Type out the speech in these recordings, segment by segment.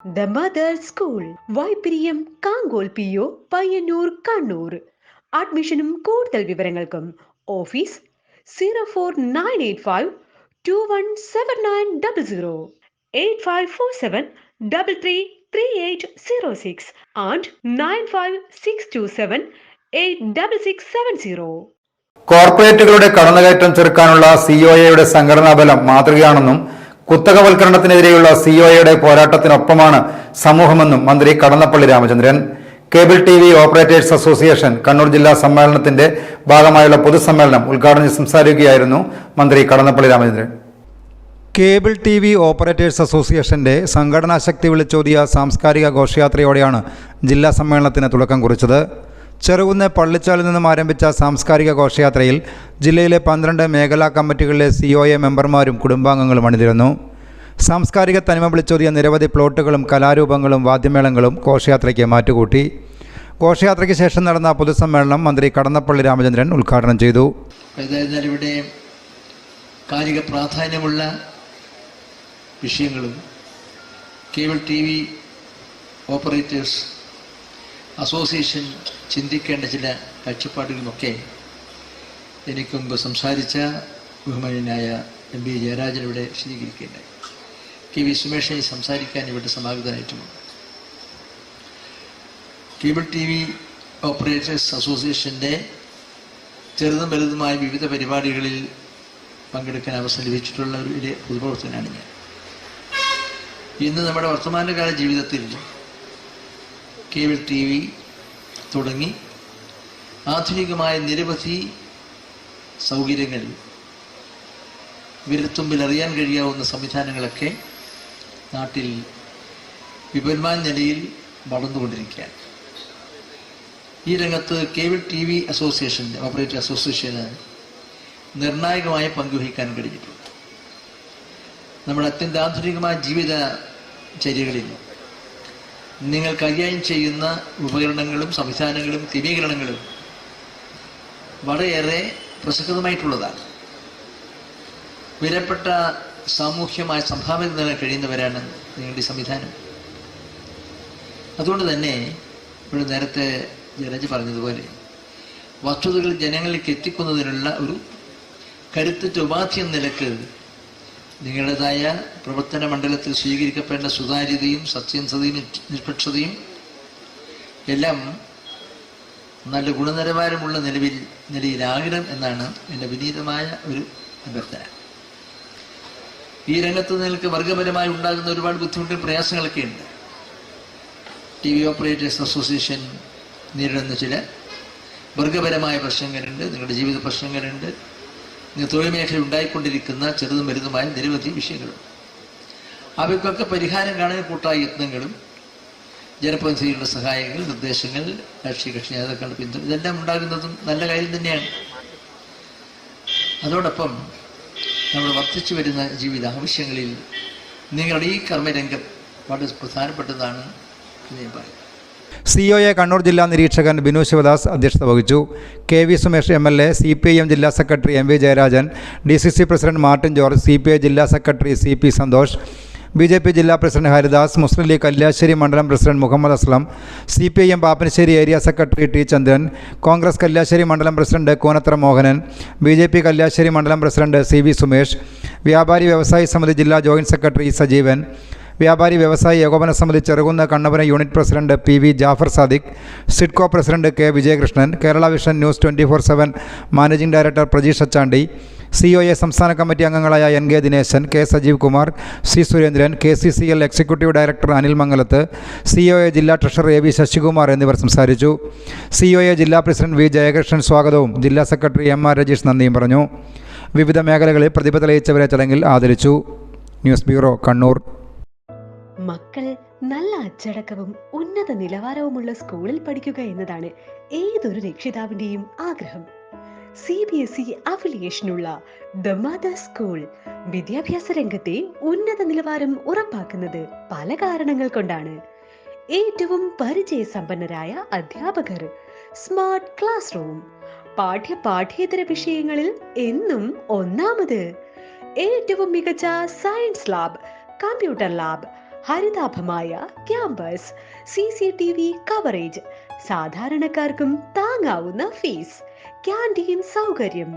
The mother school Vaipiriyam Kankol P O Payyanur Kannur അഡ്മിഷനും കൂടുതൽ വിവരങ്ങൾക്കും. Office zero four nine eight five two one seven nine double zero eight five four seven double three three eight zero six and nine five six two seven eight double six seven zero കോർപ്പറേറ്റുകളുടെ കടന്നുകയറ്റം ചെറുക്കാനുള്ള സിഒഎയുടെ സംഘടനാ ബലം മാതൃകയാണെന്നും കുത്തകവൽക്കരണത്തിനെതിരെയുള്ള സിഒഎയുടെ പോരാട്ടത്തിനൊപ്പമാണ് സമൂഹമെന്നും മന്ത്രി Kadannappally Ramachandran. Cable T V operators association Kannur ജില്ലാ സമ്മേളനത്തിന്റെ ഭാഗമായുള്ള പൊതുസമ്മേളനം ഉദ്ഘാടനം ചെയ്ത് സംസാരിക്കുകയായിരുന്നു മന്ത്രി Kadannappally Ramachandran. Cable T V operators അസോസിയേഷന്റെ സംഘടനാശക്തി വിളിച്ചോതിയ സാംസ്കാരിക ഘോഷയാത്രയോടെയാണ് ജില്ലാ സമ്മേളനത്തിന് തുടക്കം കുറിച്ചത്. ചെറുകുന്ന് പള്ളിച്ചാലിൽ നിന്നും ആരംഭിച്ച സാംസ്കാരിക ഘോഷയാത്രയിൽ ജില്ലയിലെ പന്ത്രണ്ട് മേഖലാ കമ്മിറ്റികളിലെ സി ഒ എ മെമ്പർമാരും കുടുംബാംഗങ്ങളും അണിതിരുന്നു സാംസ്കാരിക തനിമ വിളിച്ചോതിയ നിരവധി പ്ലോട്ടുകളും കലാരൂപങ്ങളും വാദ്യമേളങ്ങളും ഘോഷയാത്രയ്ക്ക് മാറ്റുകൂട്ടി. ഘോഷയാത്രയ്ക്ക് ശേഷം നടന്ന പൊതുസമ്മേളനം മന്ത്രി കടന്നപ്പള്ളി രാമചന്ദ്രൻ ഉദ്ഘാടനം ചെയ്തു. ഇവിടെ കാലിക പ്രാധാന്യമുള്ള വിഷയങ്ങളും cable T V operators association ചിന്തിക്കേണ്ട ചില കാഴ്ചപ്പാടുകളുമൊക്കെ എനിക്ക് മുമ്പ് സംസാരിച്ച ബഹുമാനായ എം ബി ജയരാജൻ ഇവിടെ കെ വി സുമേഷനെ സംസാരിക്കാൻ ഇവിടെ സമാഗതനായിട്ടുമുണ്ട് കേബിൾ ടി വി ഓപ്പറേറ്റേഴ്സ് അസോസിയേഷന്റെ ചെറുതും വലുതുമായ വിവിധ പരിപാടികളിൽ പങ്കെടുക്കാൻ അവസരം ലഭിച്ചിട്ടുള്ള ഒരു വലിയ പൊതുപ്രവർത്തകനാണ് ഞാൻ. ഇന്ന് നമ്മുടെ വർത്തമാനകാല ജീവിതത്തിൽ കേബിൾ ടി വി തുടങ്ങി ആധുനികമായ നിരവധി സൗകര്യങ്ങൾ വിരൽത്തുമ്പിൽ അറിയാൻ കഴിയാവുന്ന സംവിധാനങ്ങളൊക്കെ നാട്ടിൽ വിപുലമായ നിലയിൽ വളർന്നുകൊണ്ടിരിക്കുകയാണ്. ഈ രംഗത്ത് cable T V association operator അസോസിയേഷന് നിർണായകമായ പങ്കുവഹിക്കാൻ കഴിഞ്ഞിട്ടുണ്ട്. നമ്മുടെ അത്യന്താധുനികമായ ജീവിത ചര്യകളിൽ നിങ്ങൾ കൈകാര്യം ചെയ്യുന്ന ഉപകരണങ്ങളും സംവിധാനങ്ങളും ക്രമീകരണങ്ങളും വളരെയേറെ പ്രസക്തമായിട്ടുള്ളതാണ് വിലപ്പെട്ട സാമൂഹ്യമായ സംഭാവന നൽകാൻ കഴിയുന്നവരാണ് നിങ്ങളുടെ സംവിധാനം. അതുകൊണ്ട് തന്നെ ഇവിടെ നേരത്തെ ജനജ് പറഞ്ഞതുപോലെ വസ്തുതകൾ ജനങ്ങളിലേക്ക് എത്തിക്കുന്നതിനുള്ള ഒരു കരുത്തുറ്റ ഉപാധി എന്ന നിലയ്ക്ക് നിങ്ങളുടേതായ പ്രവർത്തന മണ്ഡലത്തിൽ സ്വീകരിക്കപ്പെടേണ്ട സുതാര്യതയും സത്യസതയും നിഷ്പക്ഷതയും എല്ലാം നല്ല ഗുണനിലവാരമുള്ള നിലവിൽ നിലയിലാകണം എന്നാണ് എന്റെ വിനീതമായ ഒരു അഭ്യർത്ഥന. ഈ രംഗത്ത് നിങ്ങൾക്ക് വർഗപരമായി ഉണ്ടാകുന്ന ഒരുപാട് ബുദ്ധിമുട്ടും പ്രയാസങ്ങളൊക്കെ ഉണ്ട്. ടി വി ഓപ്പറേറ്റേഴ്സ് അസോസിയേഷൻ നേരിടുന്ന ചില വർഗപരമായ പ്രശ്നങ്ങളുണ്ട് നിങ്ങളുടെ ജീവിത പ്രശ്നങ്ങളുണ്ട് തൊഴിൽ മേഖല ഉണ്ടായിക്കൊണ്ടിരിക്കുന്ന ചെറുതും വലുതുമായ നിരവധി വിഷയങ്ങളുണ്ട് അവയ്ക്കൊക്കെ പരിഹാരം കാണാൻ കൂട്ടായ യത്നങ്ങളും ജനപ്രതിനിധികളുടെ സഹായങ്ങൾ നിർദ്ദേശങ്ങൾ രാഷ്ട്രീയ കക്ഷി നേതാക്കളുടെ പിന്തുണ ഇതെല്ലാം ഉണ്ടാകുന്നതും നല്ല കാര്യം തന്നെയാണ്. അതോടൊപ്പം നമ്മൾ വർദ്ധിച്ചു വരുന്ന ജീവിത ആവശ്യങ്ങളിൽ നിങ്ങളുടെ ഈ കർമ്മരംഗം വളരെ പ്രധാനപ്പെട്ടതാണ് എന്ന് ഞാൻ സി ഒ എ കണ്ണൂർ ജില്ലാ നിരീക്ഷകൻ ബിനു ശിവദാസ് അധ്യക്ഷത വഹിച്ചു. K V Sumesh M L A C P I M ജില്ലാ secretary M V Jayarajan D C C president Martin George C P I ജില്ലാ secretary C P Santhosh B J P ജില്ലാ president Haridas Muslim League Kalliasseri മണ്ഡലം president Muhammad Aslam C P I M Pappinisseri area secretary T Chandran Congress Kalliasseri മണ്ഡലം president Koonathra Mohanan B J P Kalliasseri മണ്ഡലം president C V Sumesh വ്യാപാരി വ്യവസായി സമിതി ജില്ലാ joint secretary Sajeevan Vyapari Vyavasayi Ekopana Samithi Cherukunnu Kannapuram unit president P V Jafar Sadiq SIDCO president K Vijayakrishnan Kerala Vision News twenty four seven managing director Prajeesh Achandi C O A സംസ്ഥാന committee അംഗങ്ങളായ N K Dineshan K Sajeev Kumar C Surendran K C C L executive director Anil Mangalath C O A ജില്ലാ treasurer A V Sasikumar എന്നിവർ സംസാരിച്ചു. C O A ജില്ലാ president V Jayakrishnan സ്വാഗതവും ജില്ലാ secretary M R Rajeesh നന്ദിയും പറഞ്ഞു. വിവിധ മേഖലകളിൽ പ്രതിഭ തെളിയിച്ചവരെ ചടങ്ങിൽ ആദരിച്ചു. News bureau Kannur. മക്കൾ നല്ല അച്ചടക്കവും ഉന്നത നിലവാരവുമുള്ള സ്കൂളിൽ പഠിക്കുക എന്നതാണ് ഏതൊരു രക്ഷിതാവിന്റെയും ആഗ്രഹം. സി ബി എസ് ഇ അഫിലിയേഷനുള്ള ദ മദർ സ്കൂൾ വിദ്യാഭ്യാസ രംഗത്തെ ഉന്നത നിലവാരം ഉറപ്പാക്കുന്നത് പല കാരണങ്ങൾ കൊണ്ടാണ്. ഏറ്റവും പരിചയസമ്പന്നരായ അധ്യാപകർ സ്മാർട്ട് ക്ലാസ് റൂം പാഠ്യ പാഠ്യേതര വിഷയങ്ങളിൽ എന്നും ഒന്നാമത്. ഏറ്റവും മികച്ച science lab computer lab ഹരിതാഭമായ campus C C T V coverage സാധാരണക്കാർക്കും താങ്ങാവുന്ന ഫീസ് ക്യാന്റീൻ സൗകര്യം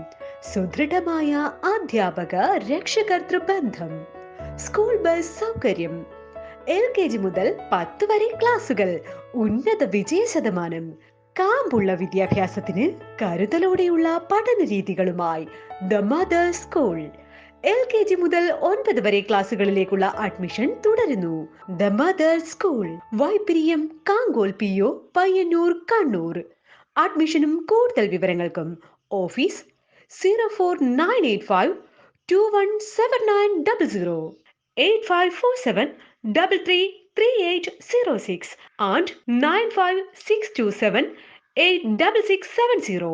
സുദൃഢമായ അധ്യാപക രക്ഷകർത്തൃ ബന്ധം സ്കൂൾ ബസ് സൗകര്യം എൽ കെ ജി മുതൽ പത്ത് വരെ ക്ലാസുകൾ ഉന്നത വിജയ ശതമാനം കാമ്പുള്ള വിദ്യാഭ്യാസത്തിന് കരുതലോടെയുള്ള പഠന രീതികളുമായി the mother school. L K G മുതൽ ഒൻപത് വരെ ക്ലാസ്സുകളിലേക്കുള്ള അഡ്മിഷൻ തുടരുന്നു the mother school Vaipiriyam Kankol P O Payyanur Kannur അഡ്മിഷനും കൂടുതൽ വിവരങ്ങൾക്കും office zero four nine eight five two one seven nine double zero eight five four seven double three three eight zero six and nine five six two seven eight double six seven zero.